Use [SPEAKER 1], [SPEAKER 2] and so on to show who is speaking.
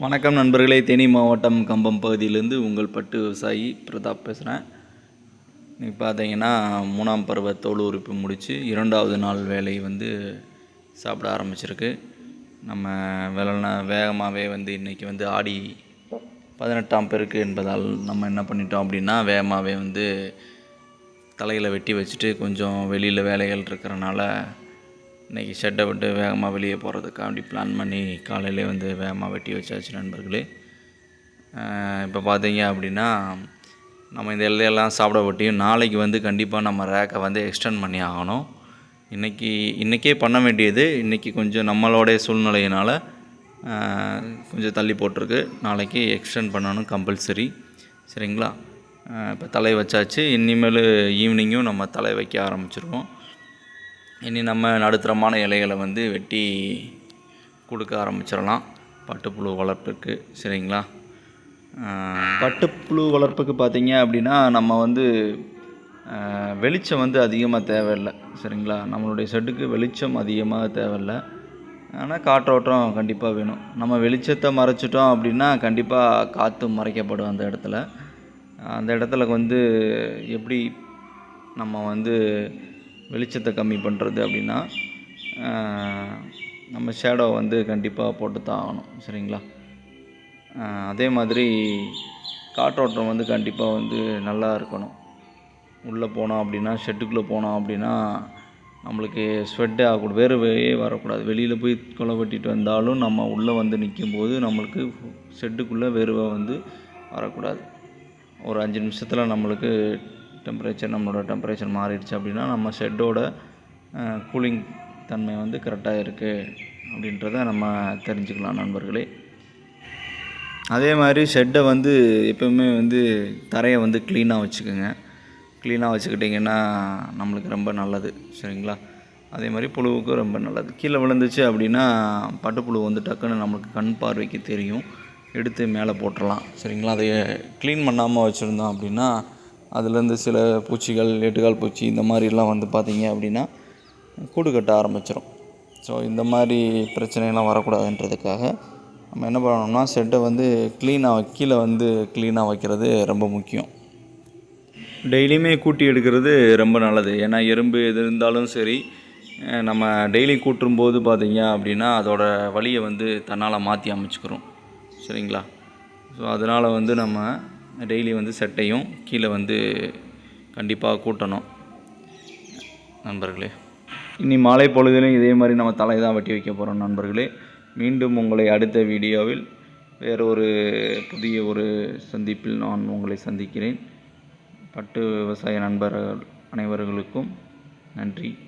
[SPEAKER 1] வணக்கம் நண்பர்களே தேனி மாவட்டம் கம்பம் பகுதியிலேருந்து உங்கள் பட்டு விவசாயி பிரதாப் பேசுகிறேன் இன்னைக்கு பார்த்தீங்கன்னா மூணாம் பருவ தோல் உறுப்பு முடித்து இரண்டாவது நாள் வேலை வந்து சாப்பிட ஆரம்பிச்சிருக்கு. நம்ம வெள்ளன வேகமாகவே வந்து இன்றைக்கி வந்து ஆடி பதினெட்டாம் பெருக்கு என்பதால் நம்ம என்ன பண்ணிட்டோம் அப்படின்னா வேகமாகவே வந்து தலையில் வெட்டி வச்சுட்டு கொஞ்சம் வெளியில் வேலைகள் இருக்கிறனால இன்றைக்கி ஷெட்டை விட்டு வேகமாக வெளியே போகிறதுக்காண்டி பிளான் பண்ணி காலையிலே வந்து வேகமாக வெட்டி வச்சாச்சு நண்பர்களே. இப்போ பார்த்தீங்க அப்படின்னா நம்ம இந்த எல்லையெல்லாம் சாப்பிட விட்டியும் நாளைக்கு வந்து கண்டிப்பாக நம்ம ரேக்கை வந்து எக்ஸ்டெண்ட் பண்ணி ஆகணும். இன்றைக்கி இன்றைக்கே பண்ண வேண்டியது இன்றைக்கி கொஞ்சம் நம்மளோடைய சூழ்நிலையினால் கொஞ்சம் தள்ளி போட்டிருக்கு. நாளைக்கு எக்ஸ்டெண்ட் பண்ணணும் கம்பல்சரி சரிங்களா? இப்போ தலை வச்சாச்சு. இனிமேல் ஈவினிங்கும் நம்ம தலை வைக்க ஆரம்பிச்சிருவோம். இனி நம்ம நடுத்தரமான இலைகளை வந்து வெட்டி கொடுக்க ஆரம்பிச்சிடலாம். பட்டுப்புழு வளர்ப்புக்கு சரிங்களா? பட்டுப்புழு வளர்ப்புக்கு பார்த்தீங்க அப்படின்னா நம்ம வந்து வெளிச்சம் வந்து அதிகமாக தேவையில்லை சரிங்களா? நம்மளுடைய செட்டுக்கு வெளிச்சம் அதிகமாக தேவையில்லை. ஆனால் காற்றோட்டம் கண்டிப்பாக வேணும். நம்ம வெளிச்சத்தை மறைச்சிட்டோம் அப்படின்னா கண்டிப்பாக காற்று மறைக்கப்படும் அந்த இடத்துல. அந்த இடத்துல வந்து எப்படி நம்ம வந்து வெளிச்சத்தை கம்மி பண்ணுறது அப்படின்னா நம்ம ஷேடோ வந்து கண்டிப்பாக போட்டு தான் ஆகணும் சரிங்களா அதே மாதிரி காற்றோட்டம் வந்து கண்டிப்பாக வந்து நல்லா இருக்கணும். உள்ளே போனோம் அப்படின்னா ஷெட்டுக்குள்ளே போனோம் அப்படின்னா நம்மளுக்கு ஸ்வெட்டே ஆகக்கூடாது. வேர்வையே வரக்கூடாது. வெளியில் போய் கொலை வெட்டிட்டு வந்தாலும் நம்ம உள்ளே வந்து நிற்கும்போது நம்மளுக்கு ஷெட்டுக்குள்ளே வேர்வை வந்து வரக்கூடாது. ஒரு அஞ்சு நிமிஷத்தில் நம்மளுக்கு டெம்பரேச்சர் நம்மளோட டெம்பரேச்சர் மாறிடுச்சு அப்படின்னா நம்ம ஷெட்டோட கூலிங் தன்மை வந்து கரெக்டாக இருக்குது அப்படின்றத நம்ம தெரிஞ்சுக்கலாம் நண்பர்களே. அதே மாதிரி ஷெட்டை வந்து எப்பவுமே வந்து தரையை வந்து க்ளீனாக வச்சுக்கோங்க. க்ளீனாக வச்சுக்கிட்டிங்கன்னா நம்மளுக்கு ரொம்ப நல்லது சரிங்களா? அதே மாதிரி புழுவுக்கும் ரொம்ப நல்லது. கீழே விழுந்துச்சு அப்படின்னா பட்டுப்புழு வந்து டக்குன்னு நம்மளுக்கு கண் பார்வைக்கு தெரியும். எடுத்து மேலே போட்டுடலாம் சரிங்களா? அதை க்ளீன் பண்ணாமல் வச்சுருந்தோம் அப்படின்னா அதுலேருந்து சில பூச்சிகள் எட்டுகால் பூச்சி இந்த மாதிரிலாம் வந்து பார்த்திங்க அப்படின்னா கூடு கட்ட ஆரம்பிச்சிடும் ஸோ இந்த மாதிரி பிரச்சனைலாம் வரக்கூடாதுன்றதுக்காக நம்ம என்ன பண்ணணும்னா செட்டை வந்து க்ளீனாக கீழே வந்து க்ளீனாக வைக்கிறது ரொம்ப முக்கியம். டெய்லியுமே கூட்டி எடுக்கிறது ரொம்ப நல்லது. ஏன்னா எறும்பு எது இருந்தாலும் சரி நம்ம டெய்லி கூட்டும்போது பார்த்திங்க அப்படின்னா அதோட வழியை வந்து தன்னால் மாற்றி அமைச்சுக்கிறோம். சரிங்களா? ஸோ அதனால் வந்து நம்ம டெய்லி வந்து செட்டையும் கீழே வந்து கண்டிப்பாக கூட்டணும். நண்பர்களே. இனி மாலை பொழுதிலும் இதே மாதிரி நம்ம தலை தான் வெட்டி வைக்க போகிறோம் நண்பர்களே. மீண்டும் உங்களை அடுத்த வீடியோவில் வேறு ஒரு புதிய ஒரு சந்திப்பில் நான் உங்களை சந்திக்கிறேன். பட்டு விவசாய நண்பர்கள் அனைவர்களுக்கும் நன்றி.